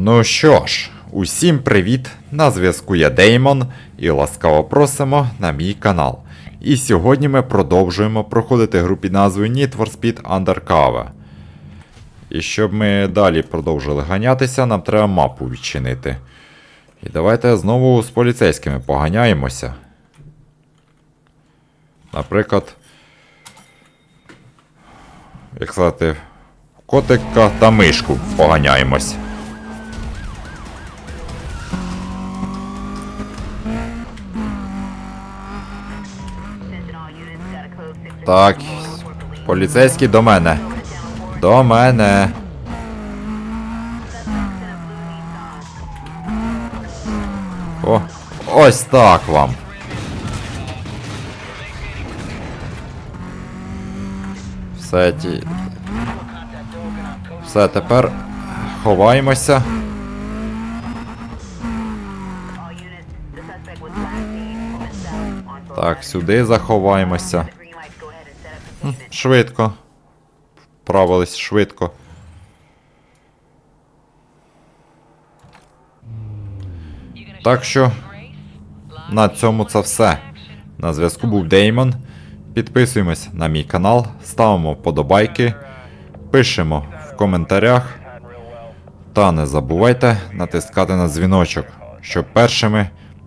Ну що ж, усім привіт! На зв'язку я Деймон і ласкаво просимо на мій канал. І сьогодні ми продовжуємо проходити гру під назвою Need for Speed Undercover. І щоб ми далі продовжили ганятися, нам треба мапу відчинити. І давайте знову з поліцейськими поганяємося. Наприклад, як сказати, котика та мишку поганяємось. Так, поліцейський до мене. До мене. О, ось так вам. Все ті. Все, тепер ховаємося. Так, сюди заховаємося. Швидко. Вправились швидко. Так що на цьому це все. На зв'язку був Деймон. Підписуємось на мій канал, ставимо вподобайки, пишемо в коментарях. Та не забувайте натискати на дзвіночок, щоб першими